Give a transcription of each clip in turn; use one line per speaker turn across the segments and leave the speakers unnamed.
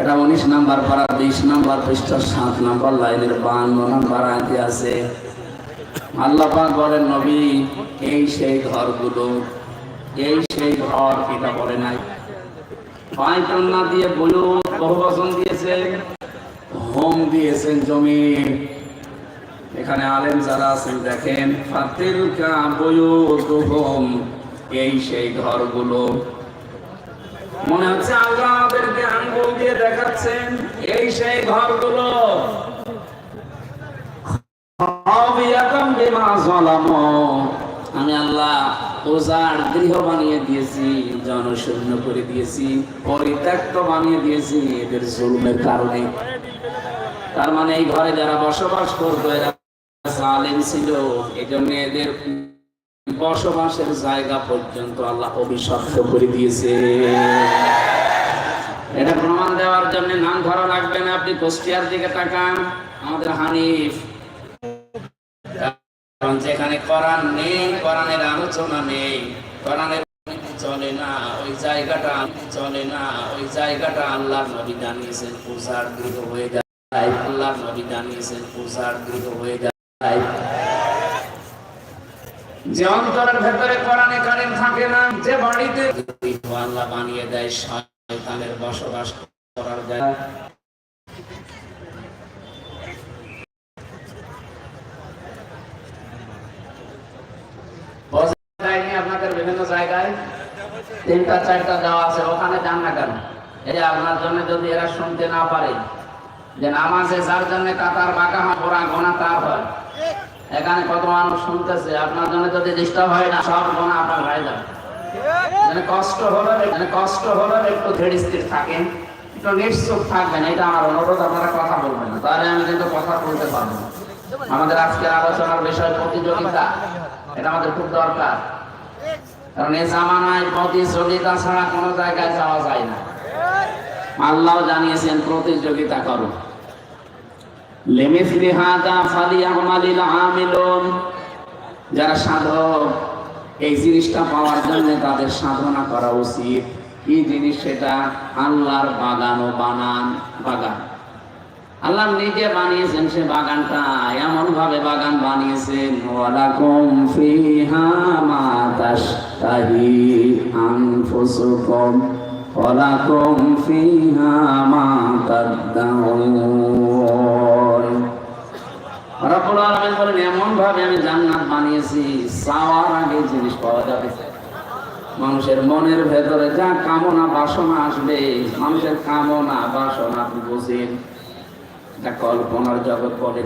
এটা উনিশ নাম্বার পারা বিশ নাম্বার পৃষ্ঠা, সাত নাম্বার লাইনের বান্ন নাম্বার আয়তে আছে। আল্লাহ বলেন, নবী, এই সেই ঘরগুলো, এই সেই ঘর, এটা বলে নাই। পাঁচ কন্যা দিয়ে বলু বহু বচন দিয়েছেন, হোম দিয়েছেন জমি এখানে আলেম যারা আছেন, দেখেন ফাতিল কা বয়ুত হোম এই সেই ঘরগুলো। মনে হচ্ছে আল্লাহ আমাদেরকে আঙ্গুল দিয়ে দেখাচ্ছেন এই সেই ঘরগুলো। আমি আল্লাহ ওজার গৃহ বানিয়ে দিয়েছি, জনশূন্য করে দিয়েছি, পরিত্যক্ত বানিয়ে দিয়েছি, এদের জুলুমের কারণে। তার মানে এই ঘরে যারা বসবাস করতো, এরা জালেম ছিল এই জন্য এদের বসবাসের জায়গা পর্যন্ত আল্লাহ অভিশপ্ত করে দিয়েছে। এটা প্রমাণ দেওয়ার জন্য নাম ধরা লাগবে না, আপনি কুষ্টিয়ার দিকে তাকান, আমাদের হানিফ। যেখানে নেই, কোরআনের আলোচনা নেই চলে না, ওই জায়গাটা চলে না, ওই জায়গাটা আল্লাহর নবী জানিয়েছেন, পূজার গৃহ হয়ে যায়, আল্লাহর নবী জানিয়েছেন, পূজার গৃহ হয়ে যায়। যে অন্তরের ভেতরে কোরআনে কারিম থাকে না যে বাড়িতে আল্লাহ বানিয়ে দেয় শয়তানের বসবাস করার জায়গা আপনাদের বিভিন্ন জায়গায় তিনটা চারটা দেওয়া আছে ওখানে যান না কেন এই আপনার জন্য যদি এরা শুনতে না পারে যে নামাজে যার জন্য কাতার বাঁকা ওরা গোনা তার হয়। এখানে কত মানুষ শুনতেছে? আপনার জন্য যদি ডিস্টার্ব হয় না, সব গোনা আপনার হয়ে যাবে। মানে কষ্ট হলে মানে কষ্ট হলে একটু ধীর স্থির থাকেন। একটু নিশ্চুপ থাকবেন, এটা আমার অনুরোধ, আপনারা কথা বলবেন না। তাহলে আমি কিন্তু কথা বলতে পারব আমাদের আজকের আলোচনার বিষয় প্রতিযোগিতা। এটা আমাদের খুব দরকার। কারণ এই জামানায় প্রতিযোগিতা ছাড়া কোনো জায়গায় যাওয়া যায় না। আল্লাহ জানিয়েছেন, প্রতিযোগিতা করো। লিমিসলি হাদা ফালিয়ামালিল আমিলুন। যারা সাধক, এই জিনিসটা পাওয়ার জন্য তাদের সাধনা করা উচিত। কি জিনিস সেটা? আল্লাহর বাগান ও বানান, বাগান। আল্লাহ নিজে বানিয়েছেন সে বাগানটা এমন ভাবে বাগান বানিয়েছেন, ওয়ালাকুম ফিহা মা তাশতাহি আনফুসুকুম, ওয়ালাকুম ফিহা মা তাদদাউন। রব্বুল আলামিন বলেন এমন ভাবে আমি জান্নাত বানিয়েছি, চাওয়ার আগে জিনিস পাওয়া যাবে। মানুষের মনের ভেতরে যা কামনা, বাসনা আসবে, মানুষের কামনা, বাসনা আপনি বুঝেন। এটা কল্পনার জগৎ বলে।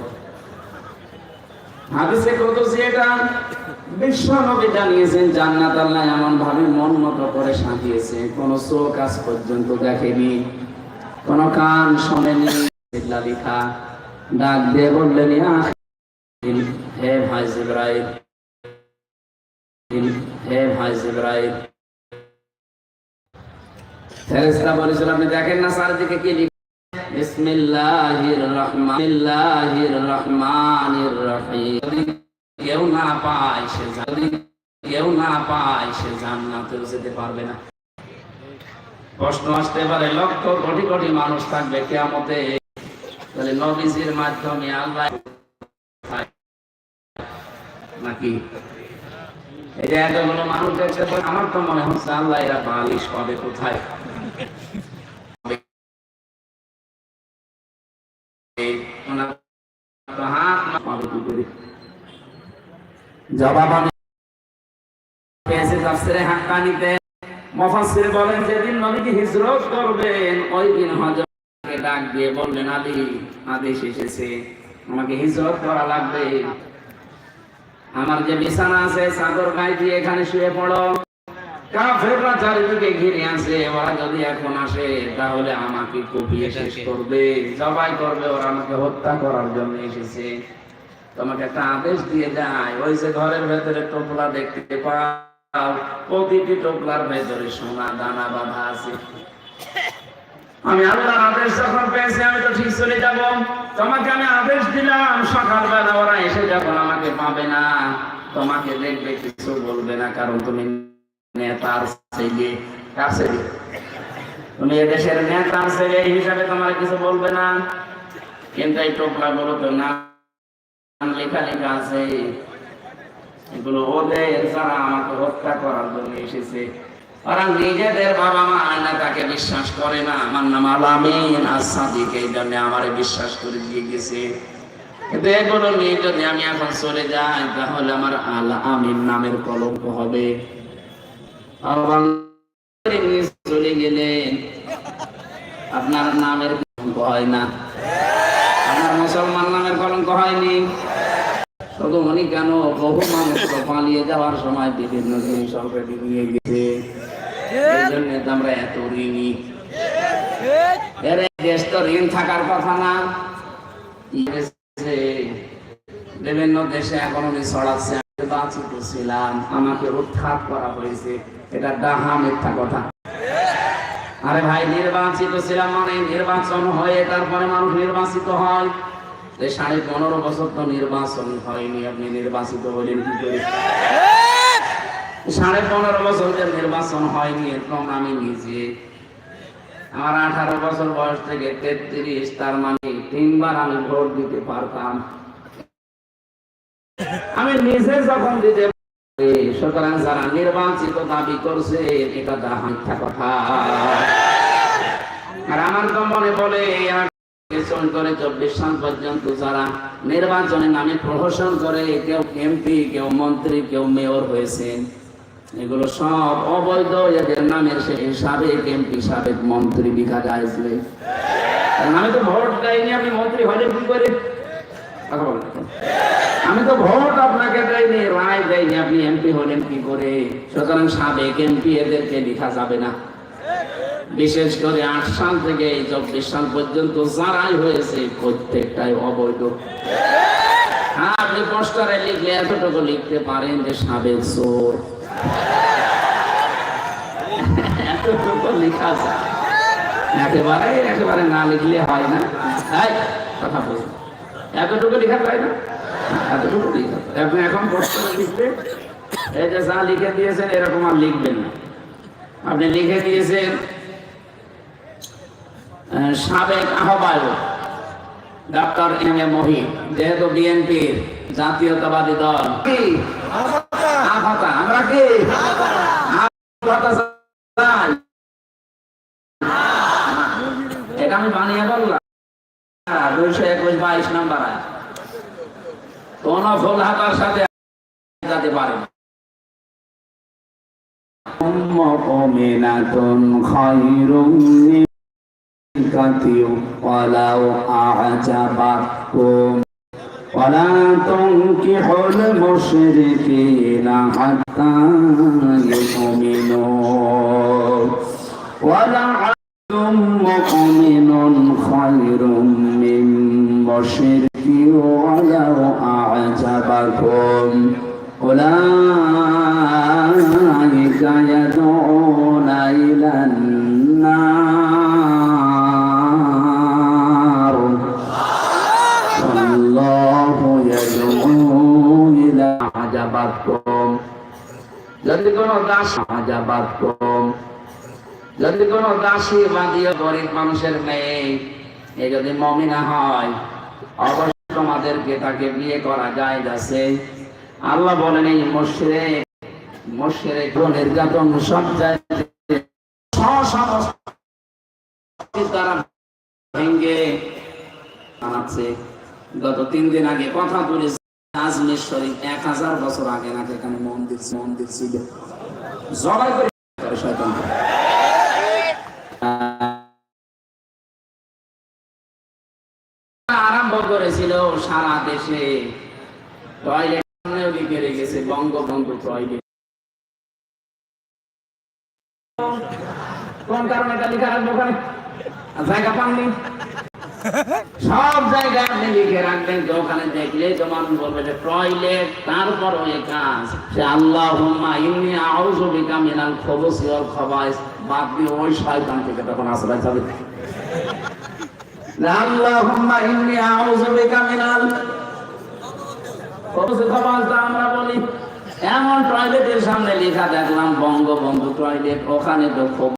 হাদিসে কুদসি এটা জানিয়েছেন, জান্নাত আল্লাহ এমন ভাবে মন মতো করে সাজিয়েছে, কোন চোখ আজ পর্যন্ত দেখেনি, কোন কান শোনেনি ডাক দিয়ে বললেন হে ভাই জিব্রাইল, হে ভাই জিব্রাইল। ফেরেশতা বলেছিল, আপনি দেখেন না চারিদিকে কি লিখা বিসমিল্লাহির রহমানির রহিম। কেউ না পায় সে যদি কেউ না পায় সে যেতে পারবে না। প্রশ্ন আসতে পারে, লক্ষ কোটি কোটি মানুষ থাকবে, কিয়ামতে তাহলে নবীজির মাধ্যমে আল্লাহ নাকি এতগুলো মানুষ দেখছে, আমার তো মনে হচ্ছে আল্লাহ এরা বালিশ পাবে কোথায়? জবাব হাক্কানিতে মুফাসসির বলেন, যেদিন নবীজি হিজরত করবেন, ওই দিন হযরতকে ডাক দিয়ে বললেন আলী আদেশ এসেছে। আমাকে হিজরত করা লাগবে। আমার যে বিছানা আছে চাদর গায়ে দিয়ে এখানে শুয়ে পড়ো। কাফেররা চারিদিকে ঘিরে আছে। ওরা যদি এখন আসে, তাহলে আমাকে কুপিয়ে শেষ করবে। জবাই করবে, ওরা আমাকে হত্যা করার জন্য এসেছে। তোমাকে একটা আদেশ দিয়ে যায়। ওই যে ঘরের ভেতরে টোপলা দেখতে পাও, প্রতিটি টোপলার ভেতরে সোনা দানা বাঁধা আছে। আমি আল্লাহর আদেশ যখন পেয়েছি, আমি তো ঠিক চলে যাব। তোমাকে আমি আদেশ দিলাম, সকালবেলা ওরা এসে যখন আমাকে পাবে না। তোমাকে দেখবে, কিছু বলবে না, কারণ তুমি নেতার ছেলে, কার ছেলে? তুমি এদেশের নেতার ছেলে এই হিসাবে তোমার কিছু বলবে না। কিন্তু এই টোপলা গুলো তো না লেখা লেখা আছে। এগুলো ওদের যারা আমাকে হত্যা করার জন্য এসেছে ওরা নিজেদের বাবা মা আয়না তাকে বিশ্বাস করে না। আমার নাম আলামিন আসাদিক এই জন্য আমারে বিশ্বাস করে দিয়ে গেছে। এগুলো নিয়ে যদি আমি এখন চলে যাই, তাহলে আমার আল আমিন নামের কলঙ্ক হবে। চলে গেলেন আপনার নামের কলঙ্ক হয় না। আপনার মুসলমান নামের কলঙ্ক হয়নি। শুধু উনি কেন বহু মানুষ পালিয়ে যাওয়ার সময় বিভিন্ন জিনিস অলরেডি নিয়ে গেছে। এই এত ঋণী দেশ তো ঋণ থাকার কথা না বিভিন্ন দেশে ছড়াচ্ছে আমি বাঁচিত ছিলাম আমাকে করা হয়েছে এটা ডাহা মিথ্যা কথা আরে ভাই নির্বাচিত ছিলাম মানে নির্বাচন হয়ে তারপরে মানুষ নির্বাচিত হয় সাড়ে পনেরো বছর তো নির্বাচন হয়নি আপনি নির্বাচিত হলেন কি করে সাড়ে পনেরো বছর যে নির্বাচন হয়নি এরকম আমি নিজে। আমার আঠারো বছর বয়স থেকে তেত্রিশ, তার মানে তিনবার আমি ভোট দিতে পারতাম। আমি নিজে যখন দিতে সুতরাং যারা নির্বাচিত দাবি করছে, এটা দা মিথ্যা কথা। আর আমার তো মনে বলে নির্বাচন করে চব্বিশ সাল পর্যন্ত যারা নির্বাচনের নামে প্রহসন করে, কেউ এমপি, কেউ মন্ত্রী, কেউ মেয়র হয়েছেন। এগুলো সব অবৈধ, এদের নামের সে সাবেক এমপি সাবেক মন্ত্রী যায় আসলে আমি তো ভোট দেয়নি আপনি মন্ত্রী হলেন কি করে? আমি তো ভোট আপনাকে দেয়নি, রায় দেয়নি, আপনি এমপি হলেন কি করে? সুতরাং সাবেক এমপি এদেরকে লিখা যাবে না। বিশেষ করে আট সাল থেকে এই চব্বিশ সাল পর্যন্ত যারাই হয়েছে, প্রত্যেকটাই অবৈধ। হ্যাঁ আপনি পোস্টারে লিখলে এতটুকু লিখতে পারেন যে সাবেক চোর। না লিখলে হয় না। তাই কথা বলুন এতটুকু লেখা না? এতটুকু আপনি এখন পোস্টারে লিখতে এই যে যা লিখে দিয়েছেন, এরকম আর লিখবেন না। আপনি লিখে দিয়েছেন সাবেক আহ্বায়ক ডক্টর এম এ মহিত যেহেতু বিএনপির জাতীয়তাবাদী দল কি আহতা আমরা কি আহতা চাই। এটা আমি বানিয়ে বললাম দুইশো একুশ বাইশ নাম্বার কোন ফুল হাতার সাথে যেতে পারে না। مؤمنة خير من كثير ولو أعجبتكم ولا تنكحوا المشركين حتى يؤمنوا ولعبد مؤمن خير من مشرك ولو أعجبكم أولئك يدعون إلى النار হামাজাবাদ কম। যদি কোন দাস হামাজাবাদ কম। যদি কোন দাসী বাঁধিয়ে গরিব মানুষের মেয়ে এ যদি মমিনা হয়, অবশ্য তোমাদেরকে তাকে বিয়ে করা যায় আছে। আল্লাহ বলেন, এই মশরে মশরে নির্যাতন সব যায় তারা ভেঙ্গে গত তিন দিন আগে কথা তুলেছে আজমির এক হাজার বছর আগে নাকি এখানে মন্দির মন্দির ছিল। জবাই করে আরম্ভ করেছিল সারা দেশে। টয়লেট লিখে রেখেছে বঙ্গবন্ধু টয়লেট। কোন কারণে এটা লিখা রাখব ওখানে? জায়গা পাননি? সব জায়গায় আপনি লিখে রাখবেন ওখানে দেখলে তো মানুষ বলবে যে টয়লেট, তারপর ওই কাজ। সে আল্লাহ বাদ দিয়ে ওই শয়তান থেকে তখন খাবাইস আমরা বলি। এমন টয়লেটের সামনে লেখা দেখলাম, বঙ্গবন্ধু টয়লেট, ওখানে তো